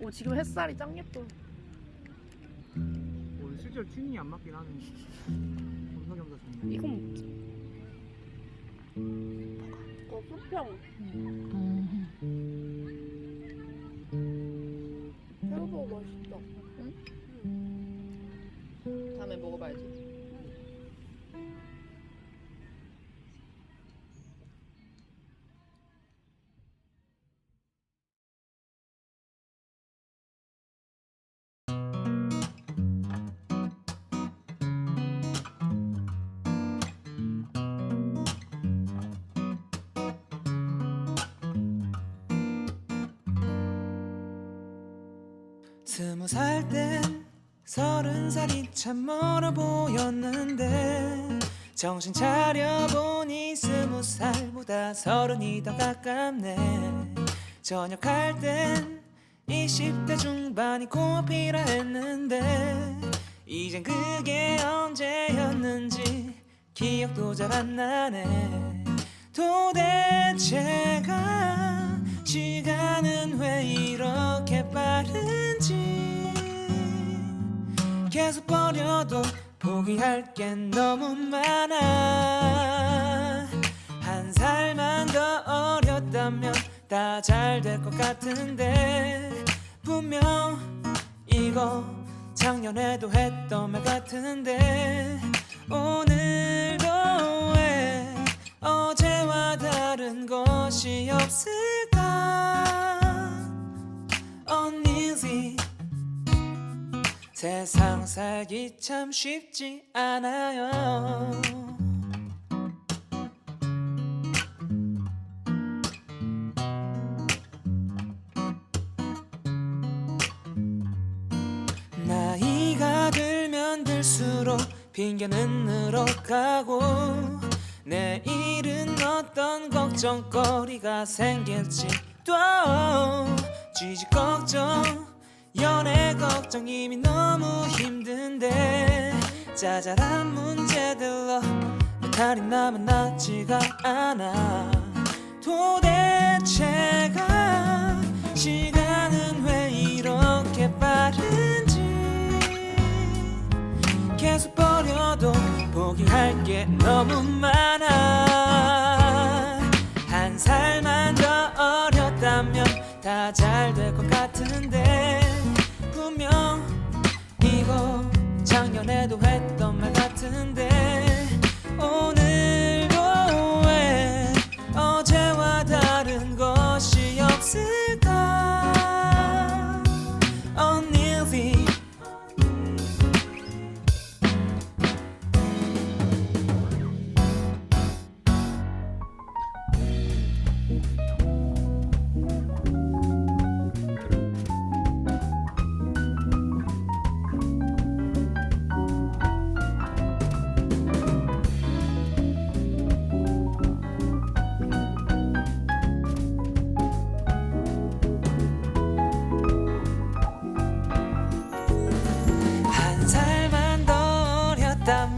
오 지금 햇살이 짱 예뻐. 오늘 실제로 튜닝이 안 맞긴 하네. 겸사겸사 좋네. 이건 어 수평 새우도 맛있다. 다음에 먹어봐야지. 스무 살 땐 서른 살이 참 멀어 보였는데 정신 차려보니 스무 살보다 서른이 더 가깝네. 전역할 땐 20대 중반이 코앞이라 했는데 이젠 그게 언제였는지 기억도 잘 안 나네. 도대체가 시간은 왜 이렇게 빠른지 계속 버려도 포기할 게 너무 많아. 한 살만 더 어렸다면 다 잘 될 것 같은데. 분명 이거 작년에도 했던 말 같은데. 오늘도 왜 어제와 다른 것이 없을 세상 살기 참 쉽지 않아요. 나이가 들면 들수록 핑계는 늘어가고 내일은 어떤 걱정거리가 생길지 또 취직 걱정 연애 걱정 이미 너무 힘든데 짜잘한 문제들로 메탈이 나면 낫지가 않아. 도대체가 시간은 왜 이렇게 빠른지 계속 버려도 포기할 게 너무 많아. 한 살만 더 어렸다면 다 잘 될 것 같은데 분명 이거 작년에도 했던 말 같은데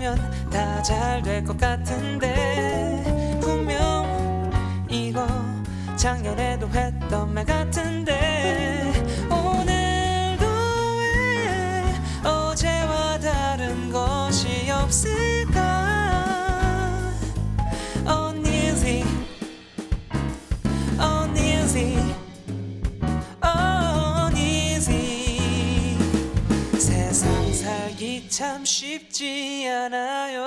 어렸다면 다 잘 될 것 같은데 분명 이거 작년에도 했던 말 같은데 참 쉽지 않아요.